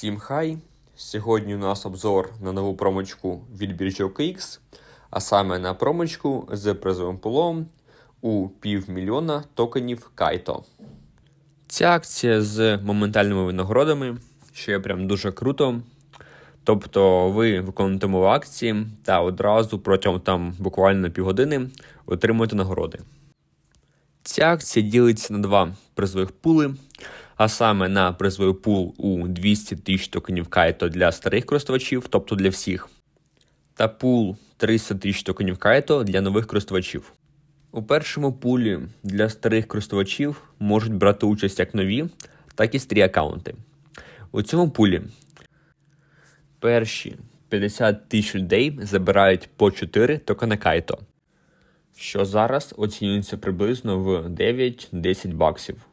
Всім хай! Сьогодні у нас обзор на нову промочку від біржі OKX, а саме на промочку з призовим пулом у півмільйона токенів Кайто. Ця акція з моментальними винагородами, що є прям дуже круто. Тобто ви виконуєте умови акції та одразу протягом там буквально півгодини отримуєте нагороди. Ця акція ділиться на два призових пули, а саме на призовий пул у 200 тисяч токенів Кайто для старих користувачів, тобто для всіх, та пул 300 тисяч токенів Кайто для нових користувачів. У першому пулі для старих користувачів можуть брати участь як нові, так і старі аккаунти. У цьому пулі перші 50 тисяч людей забирають по 4 токени Кайто, що зараз оцінюється приблизно в 9-10 баксів.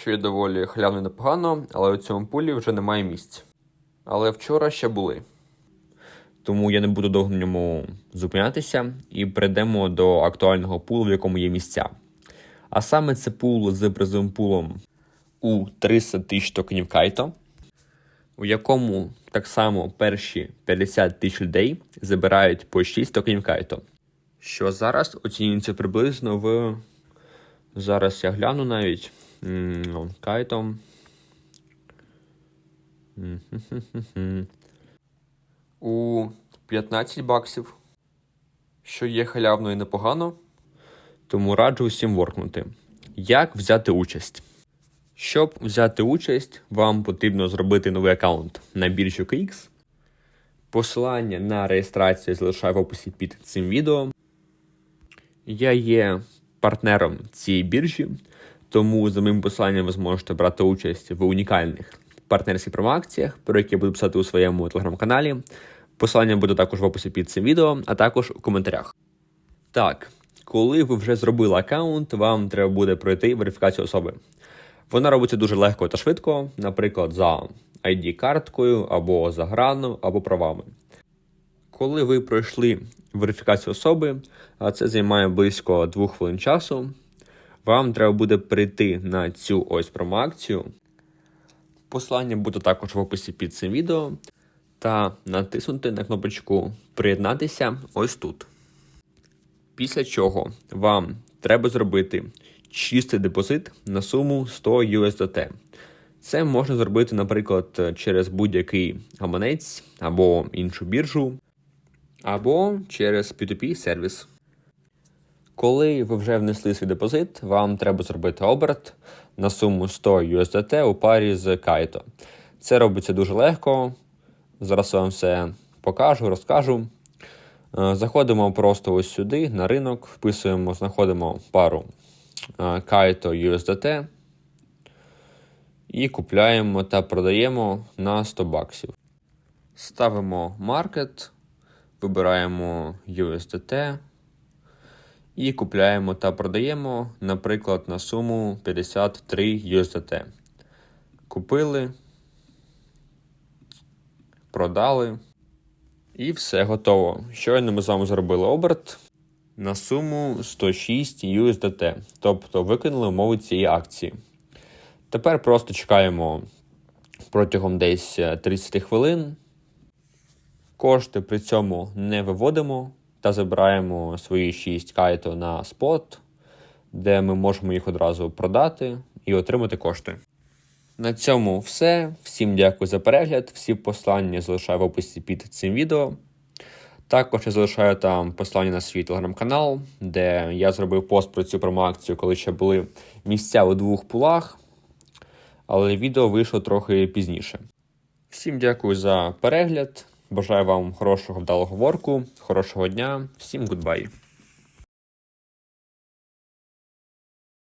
Що є доволі халявно непогано, але у цьому пулі вже немає місць. Але вчора ще були. Тому я не буду довго на ньому зупинятися і перейдемо до актуального пулу, в якому є місця. А саме це пул з призовим пулом у 300 тисяч токенів Кайто, у якому так само перші 50 тисяч людей забирають по 6 токенів Кайто. Що зараз оцінюється приблизно в. Зараз я гляну навіть. М, он, У 15 баксів, що є халявно і непогано. Тому раджу усім воркнути. Як взяти участь? Щоб взяти участь, вам потрібно зробити новий аккаунт на біржі OKX. Посилання на реєстрацію залишаю в описі під цим відео. Я є партнером цієї біржі, тому за моїм посиланням ви зможете брати участь в унікальних партнерських промоакціях, про які я буду писати у своєму телеграм-каналі. Посилання буде також в описі під цим відео, а також у коментарях. Так, коли ви вже зробили аккаунт, вам треба буде пройти верифікацію особи. Вона робиться дуже легко та швидко, наприклад, за ID-карткою, або за грану, або правами. Коли ви пройшли верифікацію особи, це займає близько 2 хвилин часу, вам треба буде прийти на цю ось промоакцію. Посилання буде також в описі під цим відео, та натиснути на кнопочку Приєднатися ось тут. Після чого вам треба зробити чистий депозит на суму 100 USDT. Це можна зробити, наприклад, через будь-який гаманець або іншу біржу, або через P2P сервіс. Коли ви вже внесли свій депозит, вам треба зробити оберт на суму 100 USDT у парі з Kaito. Це робиться дуже легко. Зараз вам все покажу, розкажу. Е, Заходимо просто ось сюди на ринок, вписуємо, знаходимо пару е, Kaito USDT і купляємо та продаємо на 100 баксів. Ставимо Market, вибираємо USDT і купляємо та продаємо, наприклад, на суму 53 USDT. Купили, продали. І все готово. Щойно ми з вами зробили оберт на суму 106 USDT, тобто виконали умови цієї акції. Тепер просто чекаємо протягом десь 30 хвилин. Кошти при цьому не виводимо та забираємо свої 6 кайто на спот, де ми можемо їх одразу продати і отримати кошти. На цьому все. Всім дякую за перегляд. Всі послання залишаю в описі під цим відео. Також я залишаю там послання на свій телеграм-канал, де я зробив пост про цю промоакцію, коли ще були місця у двох пулах. Але відео вийшло трохи пізніше. Всім дякую за перегляд. Бажаю вам хорошого вдалого ворку, хорошого дня. Всім гудбай.